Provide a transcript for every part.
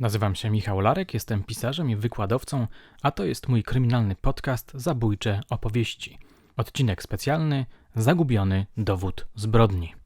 Nazywam się Michał Larek, jestem pisarzem i wykładowcą, a to jest mój kryminalny podcast Zabójcze opowieści. Odcinek specjalny Zagubiony dowód zbrodni.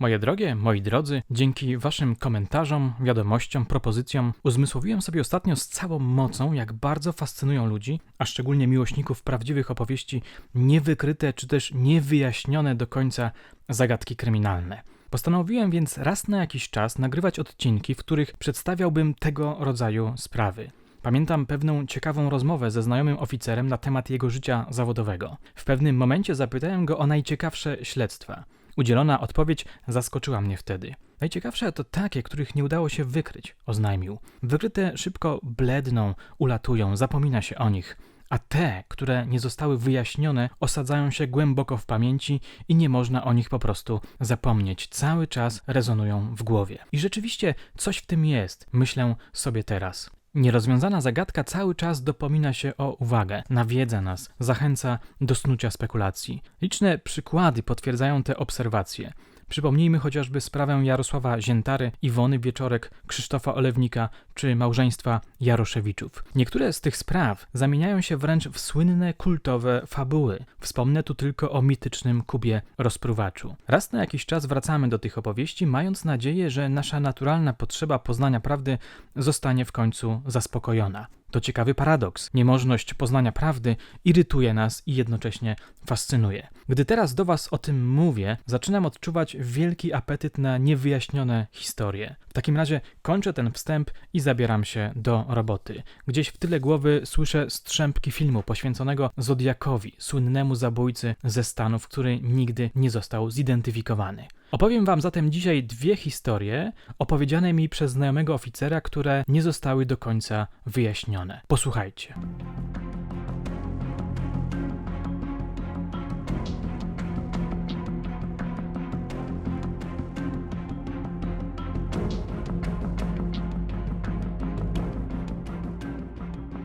Moje drogie, moi drodzy, dzięki Waszym komentarzom, wiadomościom, propozycjom uzmysłowiłem sobie ostatnio z całą mocą, jak bardzo fascynują ludzi, a szczególnie miłośników prawdziwych opowieści, niewykryte czy też niewyjaśnione do końca zagadki kryminalne. Postanowiłem więc raz na jakiś czas nagrywać odcinki, w których przedstawiałbym tego rodzaju sprawy. Pamiętam pewną ciekawą rozmowę ze znajomym oficerem na temat jego życia zawodowego. W pewnym momencie zapytałem go o najciekawsze śledztwa. Udzielona odpowiedź zaskoczyła mnie wtedy. Najciekawsze to takie, których nie udało się wykryć, oznajmił. Wykryte szybko bledną, ulatują, zapomina się o nich. A te, które nie zostały wyjaśnione, osadzają się głęboko w pamięci i nie można o nich po prostu zapomnieć. Cały czas rezonują w głowie. I rzeczywiście coś w tym jest, myślę sobie teraz. Nierozwiązana zagadka cały czas dopomina się o uwagę, nawiedza nas, zachęca do snucia spekulacji. Liczne przykłady potwierdzają te obserwacje. Przypomnijmy chociażby sprawę Jarosława Ziętary, Iwony Wieczorek, Krzysztofa Olewnika czy małżeństwa Jaroszewiczów. Niektóre z tych spraw zamieniają się wręcz w słynne kultowe fabuły. Wspomnę tu tylko o mitycznym Kubie rozpruwaczu. Raz na jakiś czas wracamy do tych opowieści, mając nadzieję, że nasza naturalna potrzeba poznania prawdy zostanie w końcu zaspokojona. To ciekawy paradoks. Niemożność poznania prawdy irytuje nas i jednocześnie fascynuje. Gdy teraz do Was o tym mówię, zaczynam odczuwać wielki apetyt na niewyjaśnione historie. W takim razie kończę ten wstęp i zabieram się do roboty. Gdzieś w tyle głowy słyszę strzępki filmu poświęconego Zodiakowi, słynnemu zabójcy ze Stanów, który nigdy nie został zidentyfikowany. Opowiem Wam zatem dzisiaj dwie historie opowiedziane mi przez znajomego oficera, które nie zostały do końca wyjaśnione. Posłuchajcie.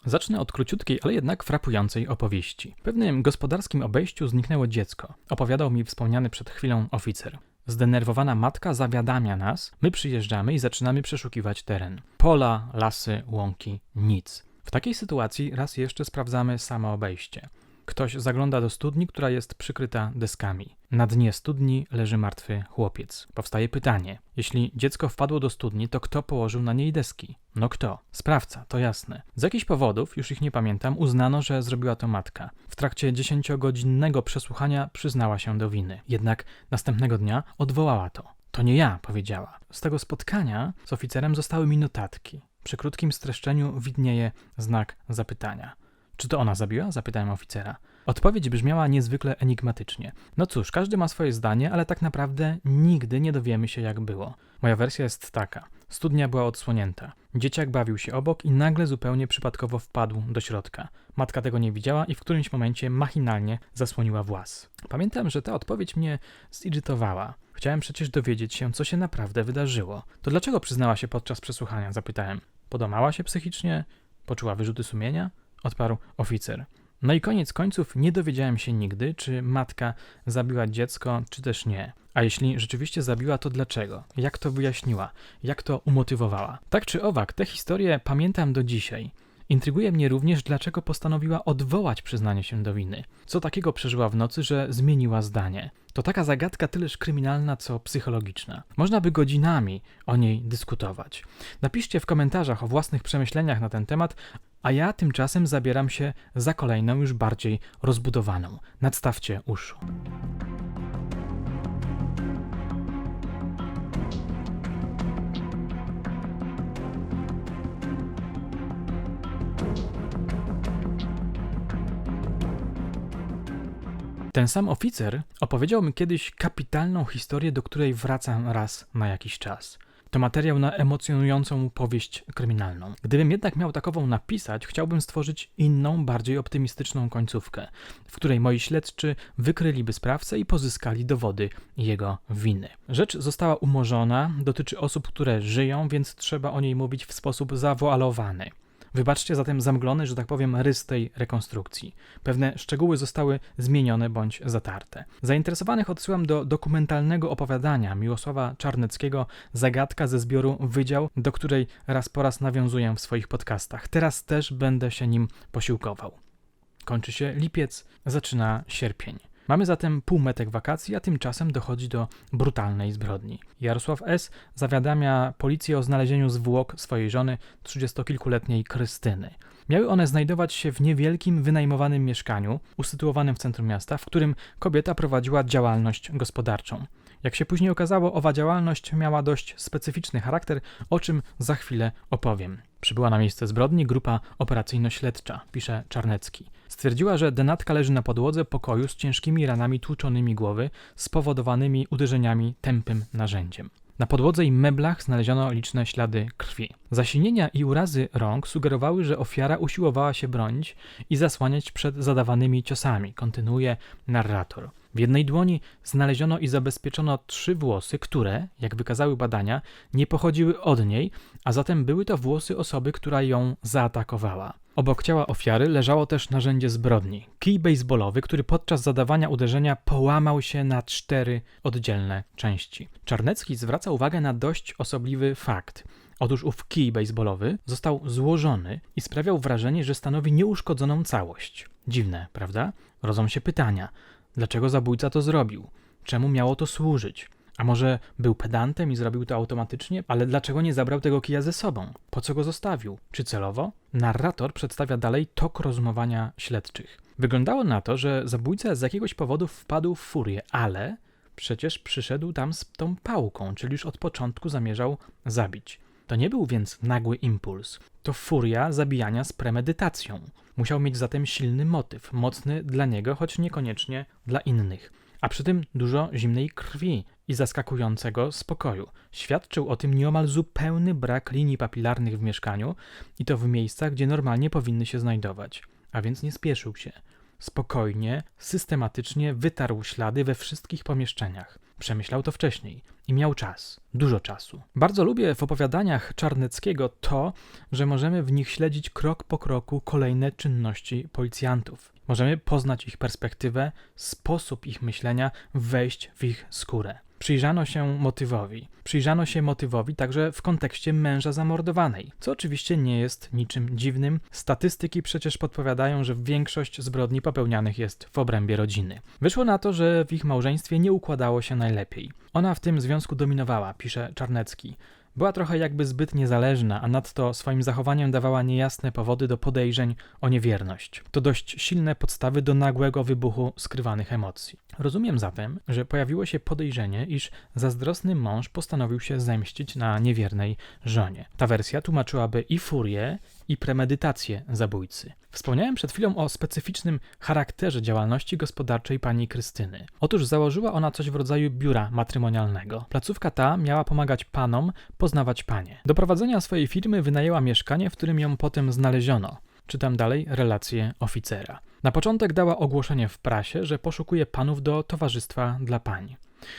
Zacznę od króciutkiej, ale jednak frapującej opowieści. W pewnym gospodarskim obejściu zniknęło dziecko. Opowiadał mi wspomniany przed chwilą oficer. Zdenerwowana matka zawiadamia nas, my przyjeżdżamy i zaczynamy przeszukiwać teren. Pola, lasy, łąki, nic. W takiej sytuacji raz jeszcze sprawdzamy samo obejście. Ktoś zagląda do studni, która jest przykryta deskami. Na dnie studni leży martwy chłopiec. Powstaje pytanie: jeśli dziecko wpadło do studni, to kto położył na niej deski? No kto? Sprawca, to jasne. Z jakichś powodów, już ich nie pamiętam, uznano, że zrobiła to matka. W trakcie dziesięciogodzinnego przesłuchania przyznała się do winy. Jednak następnego dnia odwołała to. To nie ja, powiedziała. Z tego spotkania z oficerem zostały mi notatki. Przy krótkim streszczeniu widnieje znak zapytania. Czy to ona zabiła? zapytałem oficera. Odpowiedź brzmiała niezwykle enigmatycznie. No cóż, każdy ma swoje zdanie, ale tak naprawdę nigdy nie dowiemy się, jak było. Moja wersja jest taka. Studnia była odsłonięta. Dzieciak bawił się obok i nagle zupełnie przypadkowo wpadł do środka. Matka tego nie widziała i w którymś momencie machinalnie zasłoniła włas. Pamiętam, że ta odpowiedź mnie zirytowała. Chciałem przecież dowiedzieć się, co się naprawdę wydarzyło. To dlaczego przyznała się podczas przesłuchania? Zapytałem. Podamała się psychicznie? Poczuła wyrzuty sumienia? Odparł oficer. No i koniec końców nie dowiedziałem się nigdy, czy matka zabiła dziecko, czy też nie. A jeśli rzeczywiście zabiła, to dlaczego? Jak to wyjaśniła? Jak to umotywowała? Tak czy owak, tę historię pamiętam do dzisiaj. Intryguje mnie również, dlaczego postanowiła odwołać przyznanie się do winy. Co takiego przeżyła w nocy, że zmieniła zdanie? To taka zagadka tyleż kryminalna, co psychologiczna. Można by godzinami o niej dyskutować. Napiszcie w komentarzach o własnych przemyśleniach na ten temat, a ja tymczasem zabieram się za kolejną, już bardziej rozbudowaną. Nadstawcie uszu. Ten sam oficer opowiedział mi kiedyś kapitalną historię, do której wracam raz na jakiś czas. To materiał na emocjonującą powieść kryminalną. Gdybym jednak miał takową napisać, chciałbym stworzyć inną, bardziej optymistyczną końcówkę, w której moi śledczy wykryliby sprawcę i pozyskali dowody jego winy. Rzecz została umorzona, dotyczy osób, które żyją, więc trzeba o niej mówić w sposób zawoalowany. Wybaczcie zatem zamglony, że tak powiem, rys tej rekonstrukcji. Pewne szczegóły zostały zmienione bądź zatarte. Zainteresowanych odsyłam do dokumentalnego opowiadania Miłosława Czarneckiego Zagadka ze zbioru Wydział, do której raz po raz nawiązuję w swoich podcastach. Teraz też będę się nim posiłkował. Kończy się lipiec, zaczyna sierpień. Mamy zatem półmetek wakacji, a tymczasem dochodzi do brutalnej zbrodni. Jarosław S. zawiadamia policję o znalezieniu zwłok swojej żony, trzydziestokilkuletniej Krystyny. Miały one znajdować się w niewielkim, wynajmowanym mieszkaniu, usytuowanym w centrum miasta, w którym kobieta prowadziła działalność gospodarczą. Jak się później okazało, owa działalność miała dość specyficzny charakter, o czym za chwilę opowiem. Przybyła na miejsce zbrodni grupa operacyjno-śledcza, pisze Czarnecki. Stwierdziła, że denatka leży na podłodze pokoju z ciężkimi ranami tłuczonymi głowy, spowodowanymi uderzeniami tępym narzędziem. Na podłodze i meblach znaleziono liczne ślady krwi. Zasinienia i urazy rąk sugerowały, że ofiara usiłowała się bronić i zasłaniać przed zadawanymi ciosami, kontynuuje narrator. W jednej dłoni znaleziono i zabezpieczono trzy włosy, które, jak wykazały badania, nie pochodziły od niej, a zatem były to włosy osoby, która ją zaatakowała. Obok ciała ofiary leżało też narzędzie zbrodni kij baseballowy, który podczas zadawania uderzenia połamał się na cztery oddzielne części. Czarnecki zwraca uwagę na dość osobliwy fakt. Otóż ów kij baseballowy został złożony i sprawiał wrażenie, że stanowi nieuszkodzoną całość. Dziwne, prawda? Rodzą się pytania. Dlaczego zabójca to zrobił? Czemu miało to służyć? A może był pedantem i zrobił to automatycznie, ale dlaczego nie zabrał tego kija ze sobą? Po co go zostawił? Czy celowo? Narrator przedstawia dalej tok rozumowania śledczych. Wyglądało na to, że zabójca z jakiegoś powodu wpadł w furię, ale przecież przyszedł tam z tą pałką, czyli już od początku zamierzał zabić. To nie był więc nagły impuls. To furia zabijania z premedytacją. Musiał mieć zatem silny motyw, mocny dla niego, choć niekoniecznie dla innych. A przy tym dużo zimnej krwi i zaskakującego spokoju. Świadczył o tym nieomal zupełny brak linii papilarnych w mieszkaniu i to w miejscach, gdzie normalnie powinny się znajdować. A więc nie spieszył się. Spokojnie, systematycznie wytarł ślady we wszystkich pomieszczeniach. Przemyślał to wcześniej i miał czas, dużo czasu. Bardzo lubię w opowiadaniach Czarneckiego to, że możemy w nich śledzić krok po kroku kolejne czynności policjantów. Możemy poznać ich perspektywę, sposób ich myślenia, wejść w ich skórę. Przyjrzano się motywowi. Przyjrzano się motywowi także w kontekście męża zamordowanej, co oczywiście nie jest niczym dziwnym. Statystyki przecież podpowiadają, że większość zbrodni popełnianych jest w obrębie rodziny. Wyszło na to, że w ich małżeństwie nie układało się najlepiej. Ona w tym związku dominowała, pisze Czarnecki. Była trochę jakby zbyt niezależna, a nadto swoim zachowaniem dawała niejasne powody do podejrzeń o niewierność. To dość silne podstawy do nagłego wybuchu skrywanych emocji. Rozumiem zatem, że pojawiło się podejrzenie, iż zazdrosny mąż postanowił się zemścić na niewiernej żonie. Ta wersja tłumaczyłaby i furię, i premedytację zabójcy. Wspomniałem przed chwilą o specyficznym charakterze działalności gospodarczej pani Krystyny. Otóż założyła ona coś w rodzaju biura matrymonialnego. Placówka ta miała pomagać panom poznawać panie. Do prowadzenia swojej firmy wynajęła mieszkanie, w którym ją potem znaleziono. Czytam dalej relację oficera. Na początek dała ogłoszenie w prasie, że poszukuje panów do towarzystwa dla pań.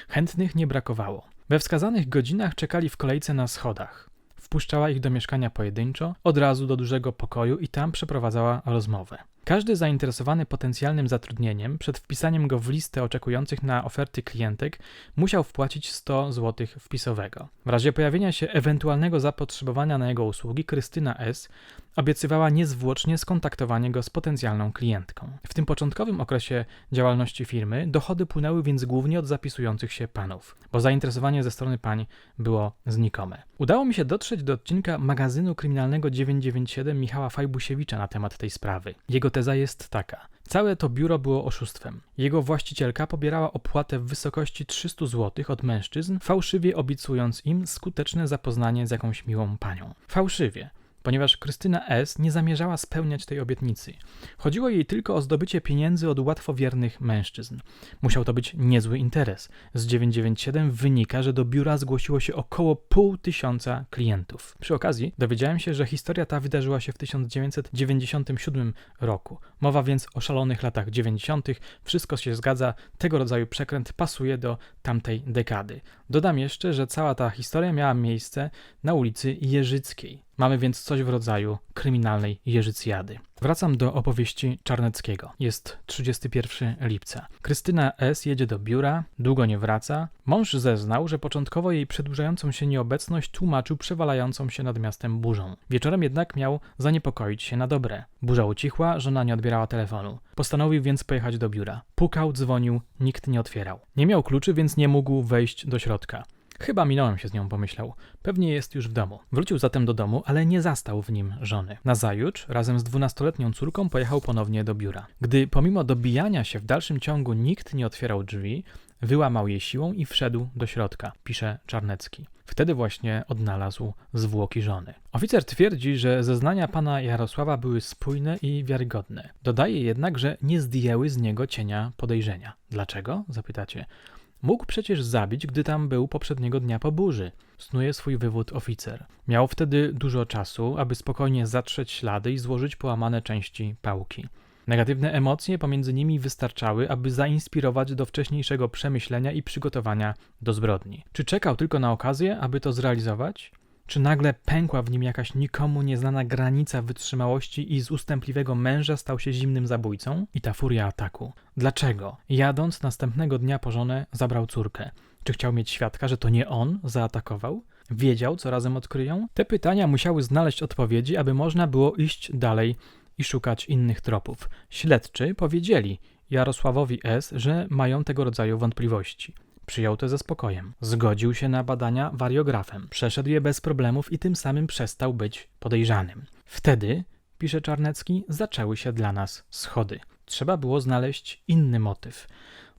Chętnych nie brakowało. We wskazanych godzinach czekali w kolejce na schodach. Wpuszczała ich do mieszkania pojedynczo, od razu do dużego pokoju i tam przeprowadzała rozmowę. Każdy zainteresowany potencjalnym zatrudnieniem przed wpisaniem go w listę oczekujących na oferty klientek musiał wpłacić 100 zł wpisowego. W razie pojawienia się ewentualnego zapotrzebowania na jego usługi, Krystyna S. obiecywała niezwłocznie skontaktowanie go z potencjalną klientką. W tym początkowym okresie działalności firmy dochody płynęły więc głównie od zapisujących się panów, bo zainteresowanie ze strony pań było znikome. Udało mi się dotrzeć do odcinka magazynu kryminalnego 997 Michała Fajbusiewicza na temat tej sprawy. Jego teza jest taka. Całe to biuro było oszustwem. Jego właścicielka pobierała opłatę w wysokości 300 zł od mężczyzn, fałszywie obiecując im skuteczne zapoznanie z jakąś miłą panią. Fałszywie. Ponieważ Krystyna S. nie zamierzała spełniać tej obietnicy. Chodziło jej tylko o zdobycie pieniędzy od łatwowiernych mężczyzn. Musiał to być niezły interes. Z 997 wynika, że do biura zgłosiło się około pół tysiąca klientów. Przy okazji dowiedziałem się, że historia ta wydarzyła się w 1997 roku. Mowa więc o szalonych latach 90. Wszystko się zgadza, tego rodzaju przekręt pasuje do tamtej dekady. Dodam jeszcze, że cała ta historia miała miejsce na ulicy Jeżyckiej. Mamy więc coś w rodzaju kryminalnej Jeżycjady. Wracam do opowieści Czarneckiego. Jest 31 lipca. Krystyna S. jedzie do biura, długo nie wraca. Mąż zeznał, że początkowo jej przedłużającą się nieobecność tłumaczył przewalającą się nad miastem burzą. Wieczorem jednak miał zaniepokoić się na dobre. Burza ucichła, żona nie odbierała telefonu. Postanowił więc pojechać do biura. Pukał, dzwonił, nikt nie otwierał. Nie miał kluczy, więc nie mógł wejść do środka. Chyba minąłem się z nią, pomyślał. Pewnie jest już w domu. Wrócił zatem do domu, ale nie zastał w nim żony. Nazajutrz, razem z dwunastoletnią córką, pojechał ponownie do biura. Gdy pomimo dobijania się w dalszym ciągu nikt nie otwierał drzwi, wyłamał je siłą i wszedł do środka, pisze Czarnecki. Wtedy właśnie odnalazł zwłoki żony. Oficer twierdzi, że zeznania pana Jarosława były spójne i wiarygodne. Dodaje jednak, że nie zdjęły z niego cienia podejrzenia. Dlaczego? Zapytacie. Mógł przecież zabić, gdy tam był poprzedniego dnia po burzy. Snuje swój wywód oficer. Miał wtedy dużo czasu, aby spokojnie zatrzeć ślady i złożyć połamane części pałki. Negatywne emocje pomiędzy nimi wystarczały, aby zainspirować do wcześniejszego przemyślenia i przygotowania do zbrodni. Czy czekał tylko na okazję, aby to zrealizować? Czy nagle pękła w nim jakaś nikomu nieznana granica wytrzymałości i z ustępliwego męża stał się zimnym zabójcą? I ta furia ataku. Dlaczego? Jadąc następnego dnia po żonę, zabrał córkę. Czy chciał mieć świadka, że to nie on zaatakował? Wiedział, co razem odkryją? Te pytania musiały znaleźć odpowiedzi, aby można było iść dalej i szukać innych tropów. Śledczy powiedzieli Jarosławowi S., że mają tego rodzaju wątpliwości. Przyjął to ze spokojem. Zgodził się na badania wariografem. Przeszedł je bez problemów i tym samym przestał być podejrzanym. Wtedy, pisze Czarnecki, zaczęły się dla nas schody. Trzeba było znaleźć inny motyw.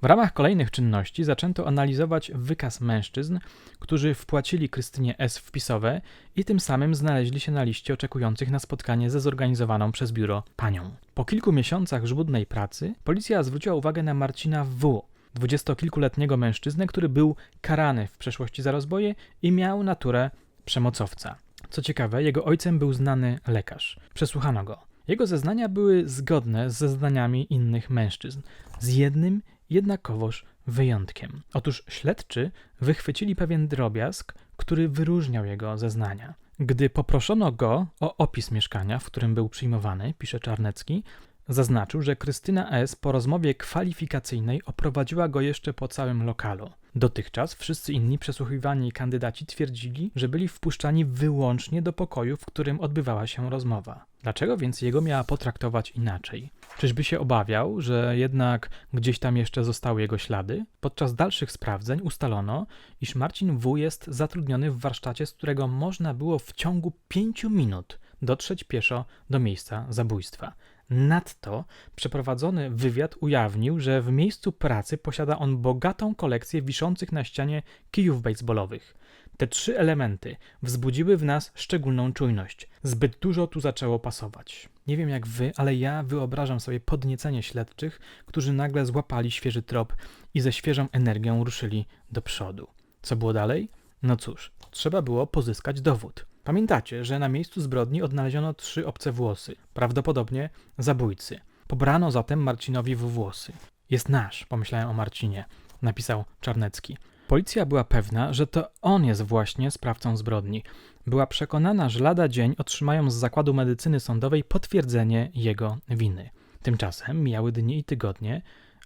W ramach kolejnych czynności zaczęto analizować wykaz mężczyzn, którzy wpłacili Krystynie S. wpisowe i tym samym znaleźli się na liście oczekujących na spotkanie ze zorganizowaną przez biuro panią. Po kilku miesiącach żmudnej pracy policja zwróciła uwagę na Marcina W., dwudziestokilkuletniego mężczyznę, który był karany w przeszłości za rozboje i miał naturę przemocowca. Co ciekawe, jego ojcem był znany lekarz. Przesłuchano go. Jego zeznania były zgodne z zeznaniami innych mężczyzn, z jednym jednakowoż wyjątkiem. Otóż śledczy wychwycili pewien drobiazg, który wyróżniał jego zeznania. Gdy poproszono go o opis mieszkania, w którym był przyjmowany, pisze Czarnecki, Zaznaczył, że Krystyna S. po rozmowie kwalifikacyjnej oprowadziła go jeszcze po całym lokalu. Dotychczas wszyscy inni przesłuchiwani kandydaci twierdzili, że byli wpuszczani wyłącznie do pokoju, w którym odbywała się rozmowa. Dlaczego więc jego miała potraktować inaczej? Czyżby się obawiał, że jednak gdzieś tam jeszcze zostały jego ślady? Podczas dalszych sprawdzeń ustalono, iż Marcin W. jest zatrudniony w warsztacie, z którego można było w ciągu pięciu minut dotrzeć pieszo do miejsca zabójstwa. Nadto przeprowadzony wywiad ujawnił, że w miejscu pracy posiada on bogatą kolekcję wiszących na ścianie kijów baseballowych. Te trzy elementy wzbudziły w nas szczególną czujność. Zbyt dużo tu zaczęło pasować. Nie wiem jak wy, ale ja wyobrażam sobie podniecenie śledczych, którzy nagle złapali świeży trop i ze świeżą energią ruszyli do przodu. Co było dalej? No cóż, trzeba było pozyskać dowód. Pamiętacie, że na miejscu zbrodni odnaleziono trzy obce włosy, prawdopodobnie zabójcy. Pobrano zatem Marcinowi w włosy. Jest nasz, pomyślałem o Marcinie, napisał Czarnecki. Policja była pewna, że to on jest właśnie sprawcą zbrodni. Była przekonana, że lada dzień otrzymają z zakładu medycyny sądowej potwierdzenie jego winy. Tymczasem mijały dni i tygodnie,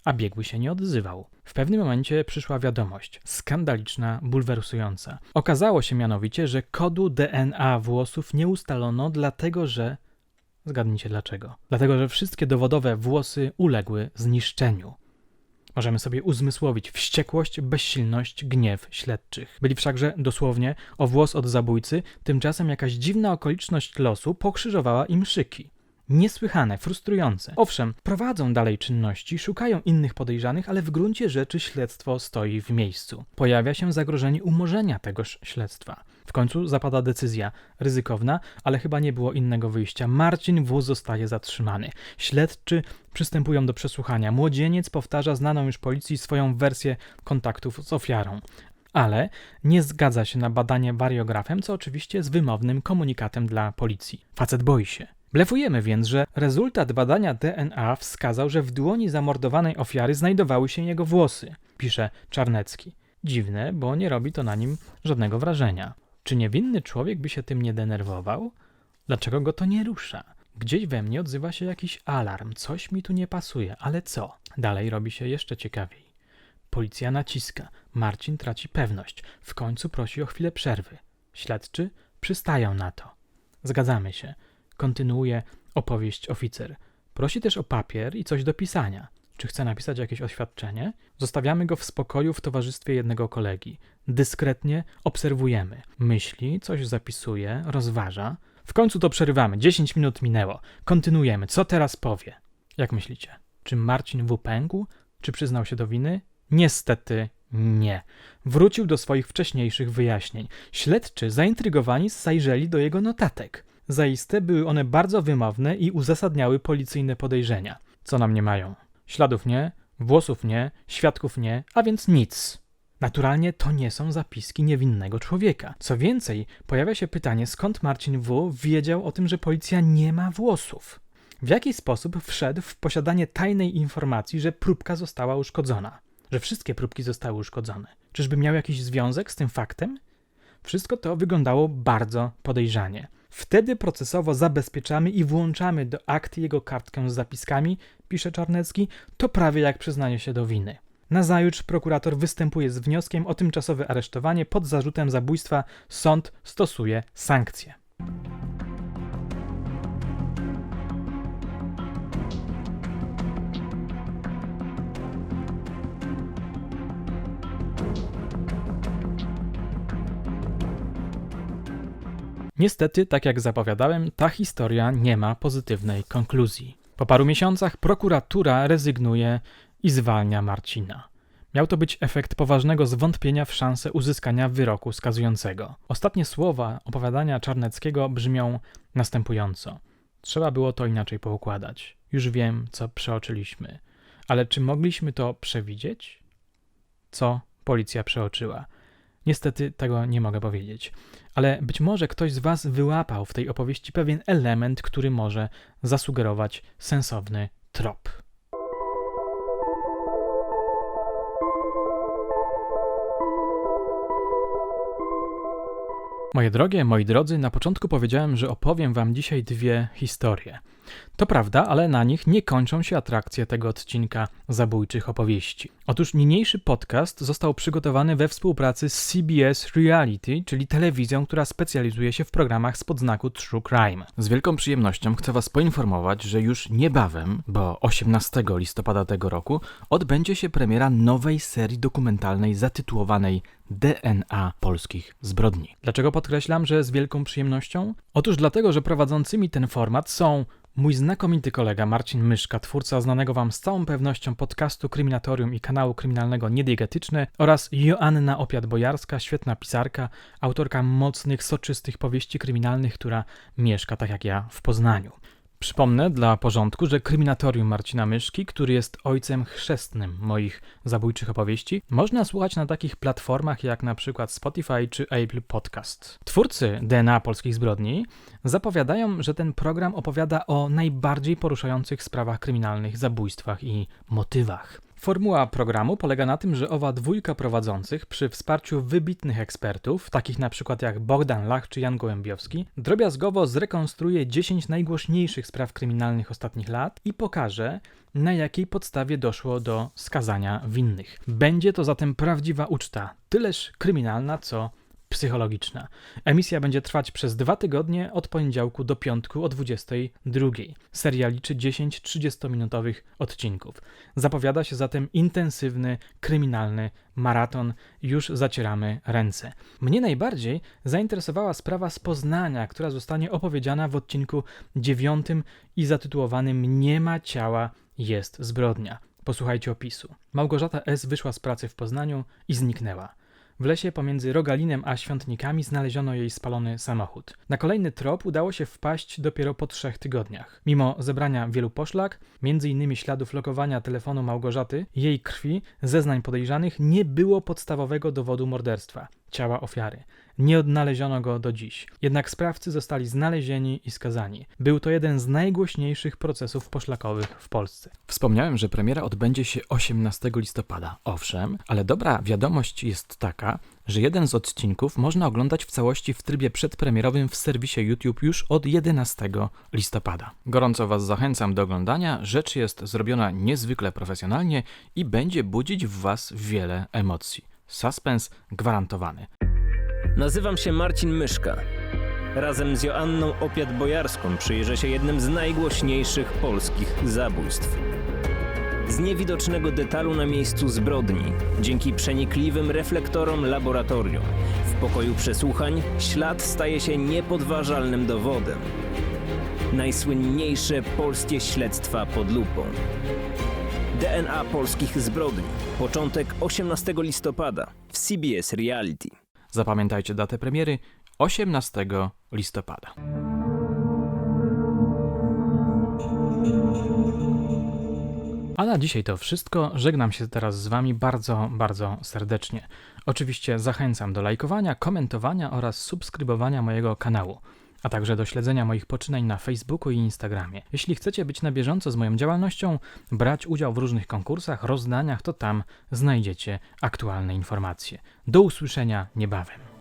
a biegły się nie odzywał. W pewnym momencie przyszła wiadomość, skandaliczna, bulwersująca. Okazało się mianowicie, że kodu DNA włosów nie ustalono, dlatego że. Zgadnijcie dlaczego. Dlatego, że wszystkie dowodowe włosy uległy zniszczeniu. Możemy sobie uzmysłowić wściekłość, bezsilność, gniew śledczych. Byli wszakże dosłownie o włos od zabójcy, tymczasem jakaś dziwna okoliczność losu pokrzyżowała im szyki. Niesłychane, frustrujące. Owszem, prowadzą dalej czynności, szukają innych podejrzanych, ale w gruncie rzeczy śledztwo stoi w miejscu. Pojawia się zagrożenie umorzenia tegoż śledztwa. W końcu zapada decyzja, ryzykowna, ale chyba nie było innego wyjścia. Marcin W. zostaje zatrzymany. Śledczy przystępują do przesłuchania. Młodzieniec powtarza znaną już policji swoją wersję kontaktów z ofiarą ale nie zgadza się na badanie wariografem, co oczywiście jest wymownym komunikatem dla policji. Facet boi się. Blefujemy więc, że rezultat badania DNA wskazał, że w dłoni zamordowanej ofiary znajdowały się jego włosy, pisze Czarnecki. Dziwne, bo nie robi to na nim żadnego wrażenia. Czy niewinny człowiek by się tym nie denerwował? Dlaczego go to nie rusza? Gdzieś we mnie odzywa się jakiś alarm, coś mi tu nie pasuje, ale co? Dalej robi się jeszcze ciekawiej. Policja naciska, Marcin traci pewność, w końcu prosi o chwilę przerwy. Śledczy przystają na to. Zgadzamy się. Kontynuuje opowieść oficer. Prosi też o papier i coś do pisania. Czy chce napisać jakieś oświadczenie? Zostawiamy go w spokoju w towarzystwie jednego kolegi. Dyskretnie obserwujemy. Myśli, coś zapisuje, rozważa. W końcu to przerywamy. 10 minut minęło. Kontynuujemy. Co teraz powie? Jak myślicie? Czy Marcin w pękł? Czy przyznał się do winy? Niestety nie. Wrócił do swoich wcześniejszych wyjaśnień. Śledczy zaintrygowani zajrzeli do jego notatek. Zaiste były one bardzo wymowne i uzasadniały policyjne podejrzenia. Co nam nie mają? Śladów nie, włosów nie, świadków nie, a więc nic. Naturalnie to nie są zapiski niewinnego człowieka. Co więcej, pojawia się pytanie, skąd Marcin W. wiedział o tym, że policja nie ma włosów. W jaki sposób wszedł w posiadanie tajnej informacji, że próbka została uszkodzona? Że wszystkie próbki zostały uszkodzone? Czyżby miał jakiś związek z tym faktem? Wszystko to wyglądało bardzo podejrzanie. Wtedy procesowo zabezpieczamy i włączamy do akt jego kartkę z zapiskami, pisze Czarnecki, to prawie jak przyznanie się do winy. Nazajutrz prokurator występuje z wnioskiem o tymczasowe aresztowanie pod zarzutem zabójstwa. Sąd stosuje sankcje. Niestety, tak jak zapowiadałem, ta historia nie ma pozytywnej konkluzji. Po paru miesiącach prokuratura rezygnuje i zwalnia Marcina. Miał to być efekt poważnego zwątpienia w szansę uzyskania wyroku skazującego. Ostatnie słowa opowiadania Czarneckiego brzmią następująco. Trzeba było to inaczej poukładać. Już wiem, co przeoczyliśmy. Ale czy mogliśmy to przewidzieć? Co policja przeoczyła? Niestety tego nie mogę powiedzieć, ale być może ktoś z Was wyłapał w tej opowieści pewien element, który może zasugerować sensowny trop. Moje drogie, moi drodzy, na początku powiedziałem, że opowiem Wam dzisiaj dwie historie. To prawda, ale na nich nie kończą się atrakcje tego odcinka zabójczych opowieści. Otóż niniejszy podcast został przygotowany we współpracy z CBS Reality, czyli telewizją, która specjalizuje się w programach z podznaku True Crime. Z wielką przyjemnością chcę Was poinformować, że już niebawem, bo 18 listopada tego roku, odbędzie się premiera nowej serii dokumentalnej zatytułowanej DNA polskich zbrodni. Dlaczego podkreślam, że z wielką przyjemnością? Otóż dlatego, że prowadzącymi ten format są Mój znakomity kolega Marcin Myszka, twórca znanego Wam z całą pewnością podcastu Kryminatorium i kanału kryminalnego Niediegetyczny oraz Joanna Opiat-Bojarska, świetna pisarka, autorka mocnych, soczystych powieści kryminalnych, która mieszka tak jak ja w Poznaniu. Przypomnę dla porządku, że kryminatorium Marcina Myszki, który jest ojcem chrzestnym moich zabójczych opowieści, można słuchać na takich platformach jak na przykład Spotify czy Apple Podcast. Twórcy DNA polskich zbrodni zapowiadają, że ten program opowiada o najbardziej poruszających sprawach kryminalnych, zabójstwach i motywach. Formuła programu polega na tym, że owa dwójka prowadzących przy wsparciu wybitnych ekspertów, takich na przykład jak Bogdan Lach czy Jan Gołębiowski, drobiazgowo zrekonstruuje 10 najgłośniejszych spraw kryminalnych ostatnich lat i pokaże, na jakiej podstawie doszło do skazania winnych. Będzie to zatem prawdziwa uczta, tyleż kryminalna, co psychologiczna. Emisja będzie trwać przez dwa tygodnie od poniedziałku do piątku o 22. Seria liczy 10 30-minutowych odcinków. Zapowiada się zatem intensywny, kryminalny maraton. Już zacieramy ręce. Mnie najbardziej zainteresowała sprawa z Poznania, która zostanie opowiedziana w odcinku dziewiątym i zatytułowanym Nie ma ciała, jest zbrodnia. Posłuchajcie opisu. Małgorzata S. wyszła z pracy w Poznaniu i zniknęła. W lesie pomiędzy Rogalinem a Świątnikami znaleziono jej spalony samochód. Na kolejny trop udało się wpaść dopiero po trzech tygodniach. Mimo zebrania wielu poszlak, m.in. śladów lokowania telefonu Małgorzaty, jej krwi, zeznań podejrzanych, nie było podstawowego dowodu morderstwa ciała ofiary. Nie odnaleziono go do dziś. Jednak sprawcy zostali znalezieni i skazani. Był to jeden z najgłośniejszych procesów poszlakowych w Polsce. Wspomniałem, że premiera odbędzie się 18 listopada. Owszem, ale dobra wiadomość jest taka, że jeden z odcinków można oglądać w całości w trybie przedpremierowym w serwisie YouTube już od 11 listopada. Gorąco Was zachęcam do oglądania. Rzecz jest zrobiona niezwykle profesjonalnie i będzie budzić w Was wiele emocji. Suspens gwarantowany. Nazywam się Marcin Myszka. Razem z Joanną Opiat-Bojarską przyjrzę się jednym z najgłośniejszych polskich zabójstw. Z niewidocznego detalu na miejscu zbrodni, dzięki przenikliwym reflektorom laboratorium, w pokoju przesłuchań ślad staje się niepodważalnym dowodem. Najsłynniejsze polskie śledztwa pod lupą. DNA polskich zbrodni. Początek 18 listopada w CBS Reality. Zapamiętajcie datę premiery 18 listopada. A na dzisiaj to wszystko. Żegnam się teraz z Wami bardzo, bardzo serdecznie. Oczywiście zachęcam do lajkowania, komentowania oraz subskrybowania mojego kanału, a także do śledzenia moich poczynań na Facebooku i Instagramie. Jeśli chcecie być na bieżąco z moją działalnością, brać udział w różnych konkursach, rozdaniach, to tam znajdziecie aktualne informacje. Do usłyszenia niebawem.